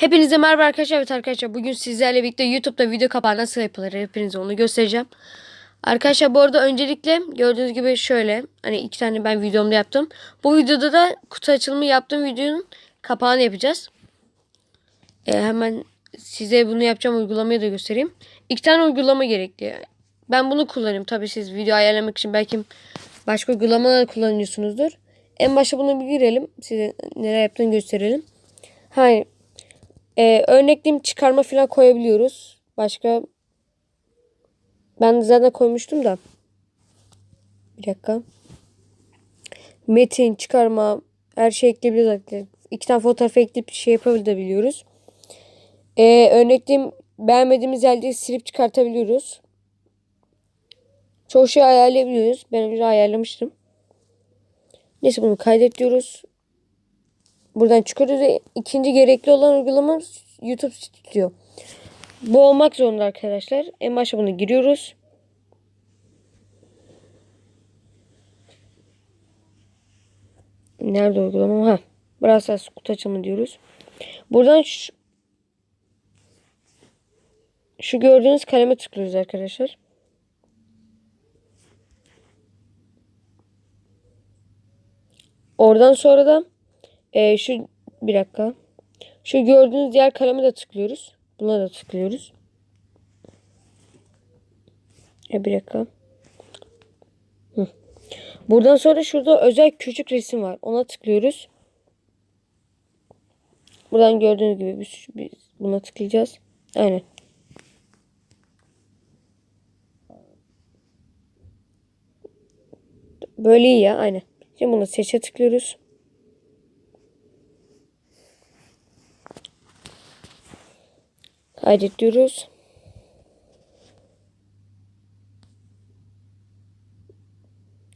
Hepinize merhaba arkadaşlar. Evet arkadaşlar bugün sizlerle birlikte YouTube'da video kapağı nasıl yapılır hepinize onu göstereceğim. Arkadaşlar bu arada öncelikle gördüğünüz gibi şöyle hani iki tane ben videomda yaptım. Bu videoda da kutu açılımı yaptığım videonun kapağını yapacağız. Ee, hemen size bunu yapacağım uygulamayı da göstereyim. İki tane uygulama gerekli. Ben bunu kullanıyorum. Tabii siz video ayarlamak için belki başka uygulamalar kullanıyorsunuzdur. En başta bunu bir girelim. Size neler yaptığını gösterelim. Hayır. Ee, örnekleyim çıkarma falan koyabiliyoruz. Başka ben zaten koymuştum da. Bir dakika. Metin, çıkarma, her şey arkadaşlar. İki tane fotoğraf ekleyip şey yapabiliyoruz. Ee, örnekleyim beğenmediğimiz yerleri silip çıkartabiliyoruz. Çoğu şey ayarlayabiliyoruz. Ben önce ayarlamıştım. Neyse bunu kaydet diyoruz. Buradan çıkıyoruz ikinci gerekli olan uygulama YouTube Studio. Bu olmak zorunda arkadaşlar. En başta bunu giriyoruz. Nerede uygulama? Ha. Burası kutu açımı diyoruz. Buradan şu, şu gördüğünüz kaleme tıklıyoruz arkadaşlar. Oradan sonra da e, şu bir dakika. Şu gördüğünüz diğer kaleme de tıklıyoruz. Buna da tıklıyoruz. E bir dakika. Hı. Buradan sonra şurada özel küçük resim var. Ona tıklıyoruz. Buradan gördüğünüz gibi biz, biz buna tıklayacağız. Aynen. Böyle iyi ya aynen. Şimdi bunu seçe tıklıyoruz. Kaydet diyoruz.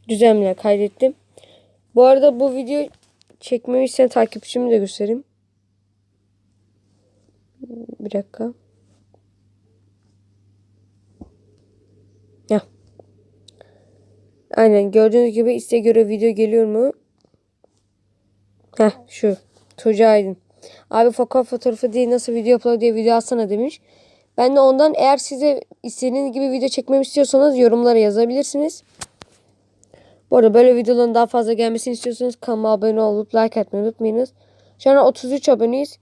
Düzenle kaydettim. Bu arada bu video çekmemi isteyen takipçimi de göstereyim. Bir dakika. Ya. Aynen gördüğünüz gibi isteğe göre video geliyor mu? Heh şu. Tuğca Aydın. Abi fotoğraf fotoğrafı değil nasıl video yapılır diye video atsana demiş. Ben de ondan eğer size istediğiniz gibi video çekmemi istiyorsanız yorumlara yazabilirsiniz. Bu arada böyle videoların daha fazla gelmesini istiyorsanız kanalıma abone olup like atmayı unutmayınız. Şu an 33 aboneyiz.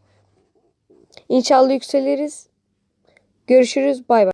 İnşallah yükseliriz. Görüşürüz. Bay bay.